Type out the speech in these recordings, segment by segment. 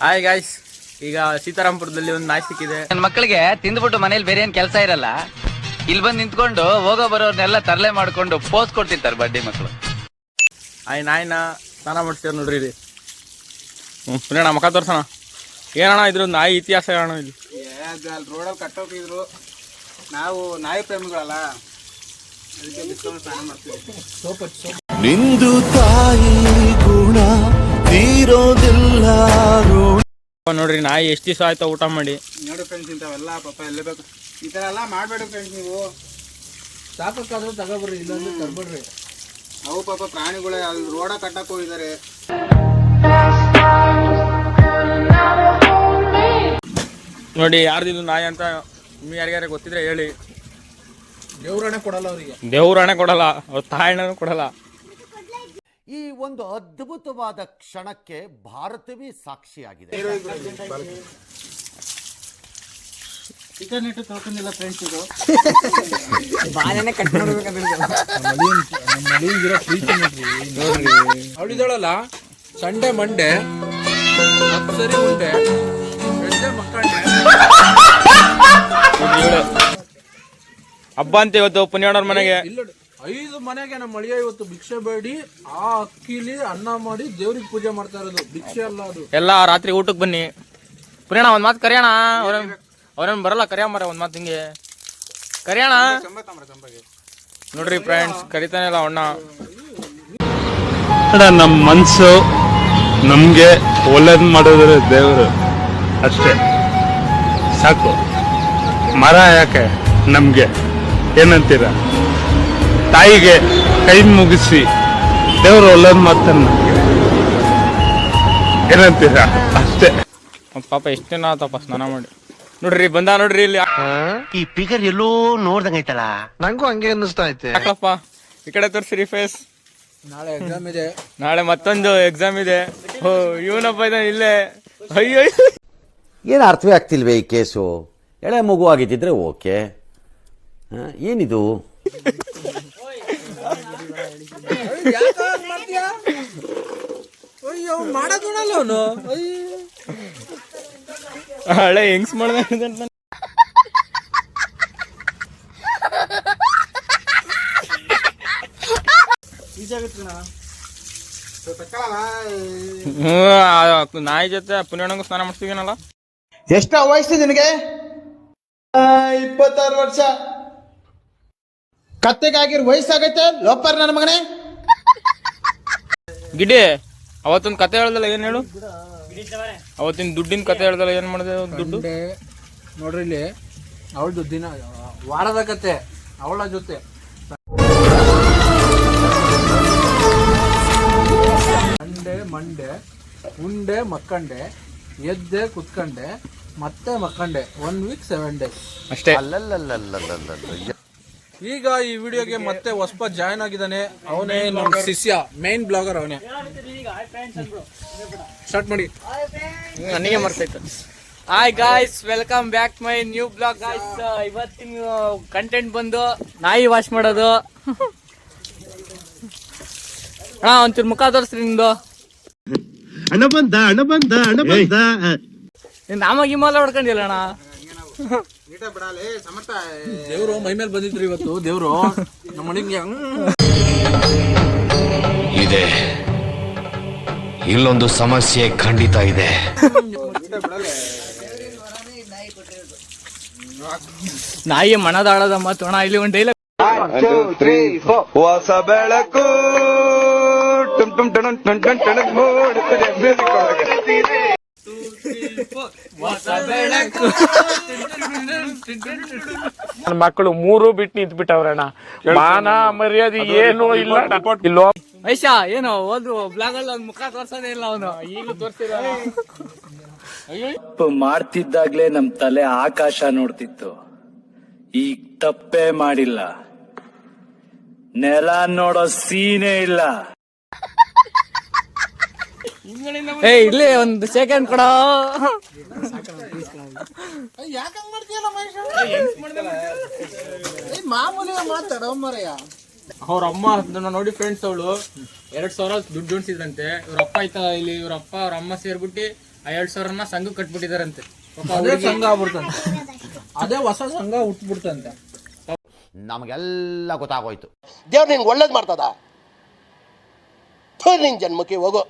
Hi guys ಈಗ ಸೀತಾರಾಮಪುರದಲ್ಲಿ ಒಂದು ನಾಯಿ ಸಿಕ್ಕಿದೆ ನನ್ನ ಮಕ್ಕಳಿಗೆ ತಿಂದ್ಬಿಟ್ಟು ಮನೇಲಿ ಬೇರೆ ಏನು ಕೆಲಸ ಇರಲ್ಲ. ಇಲ್ಲಿ ಬಂದು ನಿಂತ್ಕೊಂಡು ಹೋಗೋ ಬರೋರ್ನೆಲ್ಲ ತರಲೆ ಮಾಡ್ಕೊಂಡು ಪೋಸ್ ಕೊಡ್ತಿರ್ತಾರೆ ಬಡ್ಡಿ ಮಕ್ಕಳು ಆಯ್ ನಾಯಿನ ಸ್ನಾನ ಮಾಡ್ತೀವಿ ನೋಡ್ರಿ ಇಲ್ಲಿ. ಹ್ಞೂ ಸುನೇಣ ಮಕ್ಕ ತೋರ್ಸೋಣ ಏನಣ್ಣ ಇದ್ರು ನಾಯಿ ಇತಿಹಾಸ ಏನೋ ಇಲ್ಲಿ? ಅಲ್ಲಿ ರೋಡಲ್ಲಿ ಕಟ್ಟೋಕಿದ್ರು ನಾವು ನಾಯಿ ಪ್ರೇಮಿಗಳಲ್ಲ. ನಿಂದು ತಾಯಿ ಗುಣ ತೀರೋದಿಲ್ಲ ಋಣ ನೋಡ್ರಿ ನಾಯಿ ಎಷ್ಟು ದಿವಸ ಆಯ್ತಾ ಊಟ ಮಾಡಿ. ನೋಡಿ ಫ್ರೆಂಡ್ಸ್ ಇಂಥವೆಲ್ಲ ಪಾಪ ಎಲ್ಲೇ ಬೇಕು. ಈ ಥರ ಎಲ್ಲ ಮಾಡಬೇಡಿ ಫ್ರೆಂಡ್ಸ್ ನೀವು. ಸಾಕಾದ್ರೂ ತಗೋಬರ್ರಿ ಇಲ್ಲಾಂದ್ರೆ ತರ್ಬೇಡ್ರಿ. ಅವು ಪಾಪ ಪ್ರಾಣಿಗಳೇ ಅಲ್ಲಿ ರೋಡ ಕಟ್ಟಕ್ಕೆ ಹೋಗಿದ್ದಾರೆ. ನೋಡಿ ಯಾರ್ದಿದು ನಾಯಿ ಅಂತ ನಿಮ್ಗೆ ಯಾರಿಗಾರ ಗೊತ್ತಿದ್ರೆ ಹೇಳಿ. ದೇವ್ರಣೆ ಕೊಡಲ್ಲ ಅವರಿಗೆ. ಹಣೆ ಕೊಡಲ್ಲ ಅವ್ರ ತಾಯಣ್ಣನೂ ಕೊಡಲ್ಲ. ಈ ಒಂದು ಅದ್ಭುತವಾದ ಕ್ಷಣಕ್ಕೆ ಭಾರತವೇ ಸಾಕ್ಷಿಯಾಗಿದೆ. ಅವಳಿದಳಲ್ಲ ಸಂಡೆ ಮಂಡೆ. ಸರಿ ಉಂಡೆ. ಹಬ್ಬ ಅಂತ ಇವತ್ತು ಪುಣ್ಯಣ್ಣವ್ರ ಮನೆಗೆ. ಇಲ್ಲ ಐದು ಮನೆಗೆ ನಮ್ಮ ಮಳಿಗೆ ಇವತ್ತು ಭಿಕ್ಷೆ ಬೇಡಿ ಆ ಅಕ್ಕಿಲಿ ಅನ್ನ ಮಾಡಿ ದೇವ್ರಿಗೆ ಪೂಜೆ ಮಾಡ್ತಾ ಇರೋದು. ಭಿಕ್ಷೆ ಅಲ್ಲ ಅದು. ಎಲ್ಲ ರಾತ್ರಿ ಊಟಕ್ಕೆ ಬನ್ನಿ. ಪುಣ್ಯಣ್ಣ ಒಂದ್ ಮಾತು ಕರಿಯೋಣ ಅವ್ರ ಅವ್ರೇನ್ ಬರಲ್ಲ ಕರೆಯ ಮರ ಒಂದ್ ಮಾತು ಹಿಂಗೆ. ಕರಿಯೋಣ ನೋಡ್ರಿ ಫ್ರೆಂಡ್ಸ್ ಕರಿತಾನೆ ಇಲ್ಲ ಅಣ್ಣ. ನಮ್ ನಮ್ಮ ಮನಸ್ಸು ನಮಗೆ ಒಳ್ಳೇದು ಮಾಡಿದ್ರೆ ದೇವರು ಅಷ್ಟೇ. ಸಾಕು. ಮರ ಯಾಕೆ ನಮಗೆ? ಏನಂತೀರ? ತಾಯಿಗೆ ಕೈ ಮುಗಿಸಿ ದೇವರು ಒಳ್ಳೊಂದು ಮಾತನ್ನು ಏನಂತೀರಾ? ಅಷ್ಟೇ. ಪಾಪ ಎಷ್ಟು ದಿನ ಆತಪ್ಪ ಸ್ನಾನ ಮಾಡಿ. ನೋಡ್ರಿ ಬಂದ ನೋಡ್ರಿ ಇಲ್ಲಿ. ಈ ಫಿಗರ್ ಎಲ್ಲೋ ನೋಡ್ದಂಗೈತಲ್ಲ ನಂಗೂ ಹಂಗೆ ಅನ್ನಿಸ್ತಾ ಐತೆ. ಯಾಕಪ್ಪ? ಈ ಕಡೆ ತೋರಿಸಿರಿ ಫೇಸ್ ನಾಳೆ ಎಕ್ಸಾಮ್ ಇದೆ. ನಾಳೆ ಮತ್ತೊಂದು ಎಕ್ಸಾಮ್ ಇದೆ. ಓ ಇವನಪ್ಪ ಇದ್ದಾನೆ ಇಲ್ಲೇ. ಅಯ್ಯೋ. ಏನು ಅರ್ಥವೇ ಆಗ್ತಿಲ್ವೇ ಈ ಕೇಸು ಎಳೆ ಮಗು ಆಗಿದ್ದಿದ್ರೆ ಓಕೆ. ಏನಿದು? ಅಯ್ಯೋ ಮಾಡೋದಲ್ಲ ಅವನು ಹಳೆ ಹೆಂಗ್ಸ್ ಮಾಡ್ದ ಹ್ಞೂ ನಾಯಿ ಜೊತೆ ಪುಣ್ಯಣ್ಣಂಗೂ ಸ್ನಾನ ಮಾಡಿಸ್ತೀನಲ್ಲ ಎಷ್ಟ ವಯಸ್ಸು ನಿನಗೆ ಇಪ್ಪತ್ತಾರು ವರ್ಷ ಕತ್ತೆಗಾಗಿರ್ ವಯಸ್ಸಾಗೈತೆ ಲೋಪರ್ ನನ್ನ ಮಗನೇ ಗಿಡಿ ಅವತ್ತೊಂದು ಕತೆ ಹೇಳ್ದಲ್ಲ ಏನ್ ಹೇಳು? ಅವತ್ತಿನ ದುಡ್ಡಿನ ಕತೆ ಹೇಳ್ದಲ್ಲ ಏನ್ ಮಾಡಿದೆ ದುಡ್ಡು? ನೋಡ್ರಿ ಇಲ್ಲಿ ಅವಳದು ದಿನ ವಾರದ ಕತೆ ಅವಳ ಜೊತೆ. ಮಂಡೆ ಮಂಡೆ ಉಂಡೆ ಮಕ್ಕಂಡೆ ಎದ್ದೆ ಕುತ್ಕಂಡೆ ಮತ್ತೆ ಮಕ್ಕಂಡೆ ಒನ್ ವೀಕ್ ಸೆವೆನ್ ಡೇಸ್ ಅಷ್ಟೇ. ಈಗ ಈ ವಿಡಿಯೋಗೆ ಮತ್ತೆ ಹೊಸಪ ಜಾಯ್ನ್ ಆಗಿದ್ದಾನೆ. ಅವನೇ ನಮ್ಮ ಶಿಷ್ಯ ಮೇನ್ ಬ್ಲಾಗರ್ ಅವನೇ. ಸ್ಟಾರ್ಟ್ ಮಾಡಿ. ನನಗೆ ಮರ್ತೈತೆ hi guys welcome back my new blog guys ಇವತ್ತಿನ ಕಂಟೆಂಟ್ ಬಂದು ನಾಯಿ ವಾಶ್ ಮಾಡೋದು. ಹಾ ಒಂಚೂರು ಮುಖ ತೋರಿಸ್ರಿ ನಿಮ್ದು. ಅಣ್ಣ ಬಂದ ಅಣ್ಣ ಬಂದ ಅಣ್ಣ ಬಂದ. ನಿನ್ ನಾಮ ಗಿಮಾಲ ಹೊಡ್ಕೊಂಡಿಲ್ಲ ಅಣ್ಣ. ದೇವ್ರು ಮೈ ಮೇಲೆ ಬಂದಿದ್ರು ಇವತ್ತು ದೇವ್ರು. ನಮ್ಮ ಮನೆಗೆ ಇದೆ. ಇಲ್ಲೊಂದು ಸಮಸ್ಯೆ ಖಂಡಿತ ಇದೆ. ನಾಯಿ ಮನದಾಳದ ಮತ್ತು ಅಣ್ಣ ಇಲ್ಲಿ ಒಂದು ಡೈಲಾಗ್ ಹೊಸ ಬೆಳಕು. ಟುಮ್ ಟುಮ್ ಟಣ ಟಣ ಟಣ ಟಣ್ ಮೂಡುತ್ತದೆ. ನನ್ನ ಮಕ್ಕಳು ಮೂರು ಬಿಟ್ಟು ನಿಂತ್ ಬಿಟ್ಟವ್ರಣ್ಣ ಮಾನ ಮರ್ಯಾದೆ ಏನು ಇಲ್ಲ. ಇಲ್ಲೋ. ಐಶಾ ಏನು ಹೋದ್ರು ಬ್ಲಾಗ್ ಅಲ್ಲಿ ಒಂದ್ ಮುಖ ತೋರ್ಸೋದೇ ಇಲ್ಲ ಅವನು. ಈಗ ತೋರ್ಸಿಲ್ಲ. ತಪ್ಪು ಮಾಡ್ತಿದ್ದಾಗ್ಲೇ ನಮ್ ತಲೆ ಆಕಾಶ ನೋಡ್ತಿತ್ತು. ಈಗ ತಪ್ಪೇ ಮಾಡಿಲ್ಲ. ನೆಲ ನೋಡೋ ಸೀನೇ ಇಲ್ಲ. ಏ ಇಲ್ಲಿ ಒಂದು ಸೆಕೆಂಡ್ ಕೊಡ. ಮಾಮೂಲಿ ಮಾತಾಡೋ ಮರಯ್ಯ ಅವ್ರ ಅಮ್ಮ ಅದನ್ನ ನೋಡಿ ಫ್ರೆಂಡ್ಸ್ ಅವಳು. ಎರಡ್ ಸಾವಿರ ದುಡ್ಡು ಉಣ್ಸಿದ್ರಂತೆ ಇವ್ರ ಅಪ್ಪ ಆಯ್ತಾ ಇಲ್ಲಿ ಇವ್ರ ಅಪ್ಪ ಅವ್ರ ಅಮ್ಮ ಸೇರ್ಬಿಟ್ಟು ಆ ಎರಡ್ ಸಾವಿರನ ಸಂಘ ಕಟ್ಬಿಟ್ಟಿದಾರಂತೆ. ಅದೇ ಸಂಘ ಆಗ್ಬಿಡ್ತಂತೆ. ಅದೇ ಹೊಸ ಸಂಘ ಹುಟ್ಬಿಡ್ತಂತೆ. ನಮಗೆಲ್ಲ ಗೊತ್ತಾಗೋಯ್ತು. ದೇವ್ರು ನಿನ್ಗೆ ಒಳ್ಳೇದ್ ಮಾಡ್ತದ? ನಿನ್ ಜನ್ಮಕ್ಕೆ ಹೋಗೋ.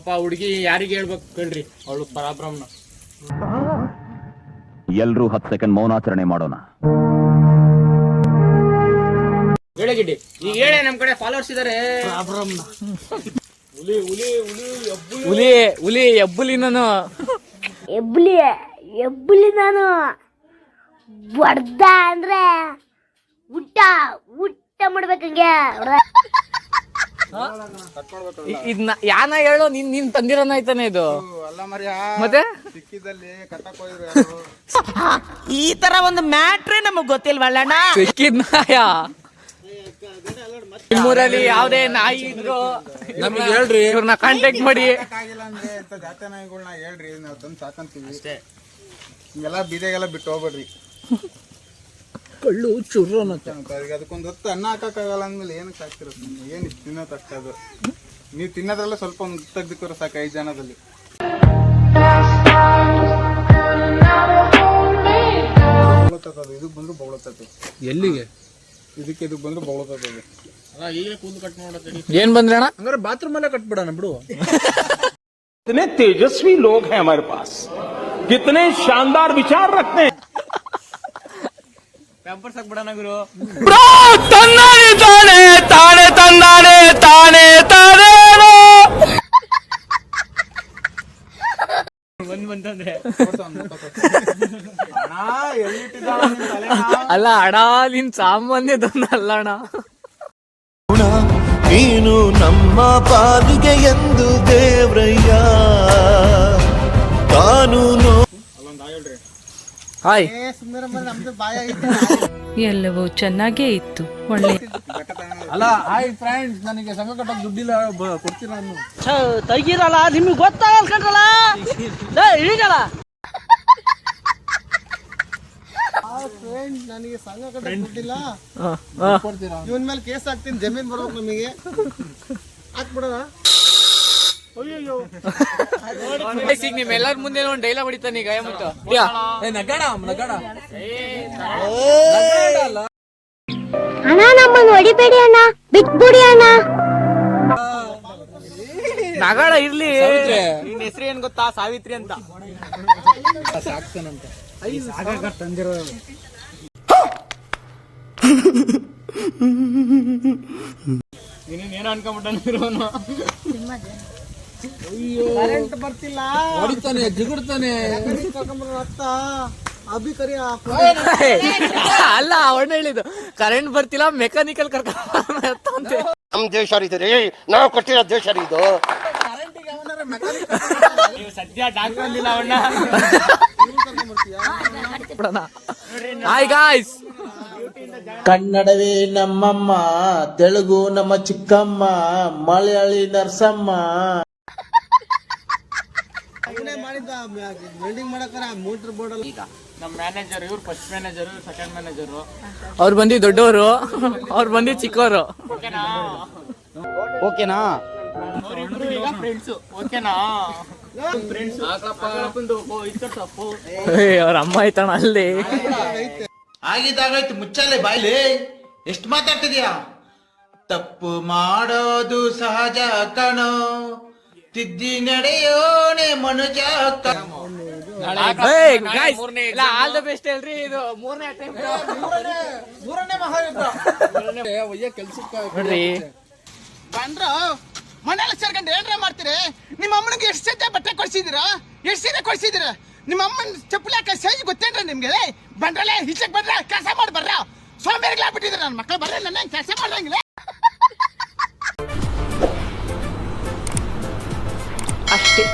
ಪಾಪ ಹುಡುಗಿ ಯಾರಿಗೆ ಹೇಳ್ಬೇಕು ಕೇಳ್ರಿ ಅವಳು ಪರಾಬ್ರಹ್ಮಣ ಎಲ್ರೂ ಹತ್ತು ಸೆಕೆಂಡ್ ಮೌನಾಚರಣೆ ಮಾಡೋಣ. ಬೆಳಗಿಡಿ ಈಗ ಹೇಳಿ ನಮ್ ಕಡೆ ಫಾಲೋವರ್ಸ್ ಇದಾರೆ. ಹುಲಿ ಹುಲಿ ಎಬ್ಬುಲಿ. ನಾನು ಎಬ್ಲಿ ಎಬ್ಲಿ ನಾನು ಬಡ್ದ ಅಂದ್ರೆ ಊಟ ಊಟ ಮಾಡ್ಬೇಕಂಗೆ ಇದನ್ನ ಯಾನ ಹೇಳು ನಿನ್ ನೀನ್ ತಂದಿರೋನ ಐತಾನೆ ಇದು. ಅಲ್ಲ ಮರ್ಯಾ ಮತ್ತೆ? ಈ ತರ ಒಂದು ಮ್ಯಾಟ್ರೇ ನಮಗ್ ಗೊತ್ತಿಲ್ವಲ್ಲಣ್ಣ ಸಿಕ್ಕಿದ್ ನಾಯ ನಿಮ್ಮೂರಲ್ಲಿ ಯಾವ್ದೇ ನಾಯಿ ಇದ್ರು ನಮಗೆ ಹೇಳ್ರಿ. ಇವ್ರನ್ನ ಕಾಂಟ್ಯಾಕ್ಟ್ ಮಾಡಿ. ಆಗಿಲ್ಲ ಅಂದ್ರೆ ಇಂಥ ಜಾತಿ ನಾಯಿಗಳನ್ನ ಹೇಳ್ರಿ ನಾವು ತಂದು ಸಾಕಂತೀವಿ. ಅಷ್ಟೇ. ಹಿಂಗೆಲ್ಲ ಬೀದಿಗೆಲ್ಲ ಬಿಟ್ಟು ಹೋಗ್ಬೇಡ್ರಿ. ಕಳ್ಳು ಚುರ್ರು ಅನ್ನತ್ತೆ ಅಂತ ಈಗ ಅದಕ್ಕೊಂದು ಹೊತ್ತು ಅನ್ನ ಹಾಕಕ್ಕಾಗಲ್ಲ ಅಂದ್ಮೇಲೆ ಏನಕ್ಕೆ ಹಾಕ್ತಿರೋದು ನೀವು ಏನು ತಿನ್ನೋದು ಅಷ್ಟೇ ಅದು ನೀವು ತಿನ್ನೋದ್ರಲ್ಲ ಸ್ವಲ್ಪ ಒಂದು ತೆಗ್ದಿಕ್ಕೋರ ಸಾಕು ಐದು ಜನದಲ್ಲಿ ಬೊಗಳುತ್ತದೆ ಅದು ಇದಕ್ಕೆ ಬಂದ್ರು ಬೊಗಳುತ್ತದೆ ಎಲ್ಲಿಗೆ ಇದಕ್ಕೆ ಇದಕ್ಕೆ ಬಂದ್ರು ಬೊಗಳುತ್ತದೆ ಅದು ಏನ್ ಬಂದ್ರೆ ಅಣ್ಣ ಹಂಗಾರೆ ಬಾತ್ರೂಮ್ ಅಲ್ಲೇ ಕಟ್ಬಿಡೋಣ ಬಿಡು कितने तेजस्वी लोग हैं हमारे पास कितने शानदार विचार रखते हैं ಗುರು ತಾನೆ ತಾನೆ ತಂದಾನೆ ತಾನೆ ತಾನೆ ಅಲ್ಲ ಅಣ ನಿನ್ ಸಾಮಾನ್ಯದೊಂದಲ್ಲ ಅಲ್ಲಣ ನೀನು ನಮ್ಮ ಪಾಲಿಗೆ ಎಂದು ದೇವ್ರಯ್ಯ. ಕಾನೂನು ಹಾಯ್. ಎಲ್ಲವೂ ಚೆನ್ನಾಗೇ ಇತ್ತು. ಒಳ್ಳೆ ಅಲ್ಲ ಹಾಯ್ ಫ್ರೆಂಡ್ಸ್ ನನಗೆ ಸಂಘ ಕಟ್ಟಕ್ ದುಡ್ಡಿಲ್ಲ ಕೊಡ್ತೀರಾ ತೆಗೀರಲ್ಲ ನಿಮ್ಗೆ ಗೊತ್ತಾಗಲ್ಲ ಕಣ್ರಲ್ಲ ಫ್ರೆಂಡ್ ನನಗೆ ಸಂಘ ಕಟ್ಟಕ್ ದುಡ್ಡಿಲ್ಲ. ಕೊಡ್ತೀರಾ ಇವನ್ ಮೇಲೆ ಕೇಸ್ ಹಾಕ್ತೀನಿ ಜಮೀನ್ ಬರ್ಬೇಕು ನಮಗೆ. ಹಾಕ್ಬಿಡೋಣ. ಈಗ ಎಲ್ಲಾರ ಮುಂದೆ ಒಂದ್ ಡೈಲಾಗ್ ಹೊಡಿತಾನೆ ಈಗ ಮತ್ತು. ಏ ನಗಡ ನಗಡ. ಅಣ್ಣ ನಮ್ಮನ್ನ ಹೊಡಿಬೇಡಿ ಅಣ್ಣ ಬಿಟ್ಬಿಡಿ ಅಣ್ಣ. ನಗಾಡ ಇರ್ಲಿ. ನಿನ್ ಹೆಸರು ಏನ್ ಗೊತ್ತಾ? ಸಾವಿತ್ರಿ ಅಂತ. ಸಾಕ್ತಾನಂತ. ನೀನೇನ್ ಏನೋ ಅನ್ಕೊಂಬಿಟ್ಟನು ಕರೆಂಟ್ ಬರ್ತಿಲ್ಲ. ಹೊಡಿತಾನೆ ಜಿಗುಡ್ತಾನೆ. ಅಭಿ ಕರಿ ಅಲ್ಲ ಅವಣ್ಣ ಹೇಳಿದ್ದು. ಕರೆಂಟ್ ಬರ್ತಿಲ್ಲ ಮೆಕ್ಯಾನಿಕಲ್ ಕರ್ಕೊಂಡ್ ನಮ್ ದೇಶ ರೀ ನಾವು ಕೊಟ್ಟಿರೋ ದೇಶ ರೀ ಇದು. ನೀವು ಸದ್ಯ ಡಾಕ್ಟರ್ ಅಂದಿಲ್ಲ ಅವಣ್ಣ ಹಾಯ್ ಗಾಯ್ಸ್ ಕನ್ನಡವೇ ನಮ್ಮಮ್ಮ ತೆಲುಗು ನಮ್ಮ ಚಿಕ್ಕಮ್ಮ ಮಲಯಾಳಿ ನರ್ಸಮ್ಮ. ವೆಲ್ಡಿಂಗ್ ಮಾಡಕ್ಕಾರ ಮೋಟ್ರ್ ಬೋರ್ಡ್ ಅಲ್ಲಿ ನಮ್ಮ ಮ್ಯಾನೇಜರ್ ಇವ್ರು ಫಸ್ಟ್ ಮ್ಯಾನೇಜರ್ ಸೆಕೆಂಡ್ ಮ್ಯಾನೇಜರ್ ಅವ್ರು ಬಂದಿ ದೊಡ್ಡವರು ಅವ್ರು ಬಂದಿ ಚಿಕ್ಕವರು ಓಕೆನಾ? ಓಕೆನಾ? ಅವರಿಬ್ರು ಈಗ ಫ್ರೆಂಡ್ಸ್ ಓಕೆನಾ? ಫ್ರೆಂಡ್ಸ್ ಅವ್ರ ಅಮ್ಮ ಆಯ್ತಾಣ ಅಲ್ಲಿ. ಆಗಿದ್ದಾಗಾಯ್ತು ಮುಚ್ಚಲೆ ಬಾಯ್ಲಿ. ಎಷ್ಟು ಮಾತಾಡ್ತಿದ್ಯಾ? ತಪ್ಪು ಮಾಡೋದು ಸಹಜ ಕಣೋ. ತಿದ್ದಿ ನಡೆಯೋಣೆ ಮನುಜ ಆಲ್ ದ ಬೆಸ್ಟ್ ಹೇಳ್ರಿ ಇದು ಮೂರನೇ ಮಹಾಯುದ್ಧ. ಒಯ್ಯ ಕೆಲ್ಸಕ್ಕೆ ನೋಡ್ರಿ. ಬಂದ್ರ. ಮನೆಲ್ಲ ಸೇರ್ಕೊಂಡು ಏನ್ರ ಮಾಡ್ತೀರಿ? ನಿಮ್ಮ ಅಮ್ಮನಿಗೆ ಎಷ್ಟು ಸತೆ ಬಟ್ಟೆ ಕೊಡ್ಸಿದ್ದೀರಾ? ಎಷ್ಟು ಸೀರೆ ಕೊಡ್ಸಿದ್ದೀರಾ? ನಿಮ್ಮ ಅಮ್ಮನ ಚಪ್ಪಲಿ ಹಾಕ ಸೈಜ್ ಗೊತ್ತೇನ್ರ ನಿಮ್ಗೆ? ಬಂದ್ರಲ್ಲೇ ಈಚೆಗೆ ಬಂದ್ರ ಕೆಲಸ ಮಾಡಿ ಬರ್ರ. ಸೋಂಬೇರಿಗಳಾಗ್ಬಿಟ್ಟಿದ್ರೆ ನನ್ನ ಮಕ್ಕಳು ಬರ್ರ ನನ್ನ ಕೆಲಸ ಮಾಡ್ದಂಗಿಲ್ಲ? ಅಷ್ಟೇ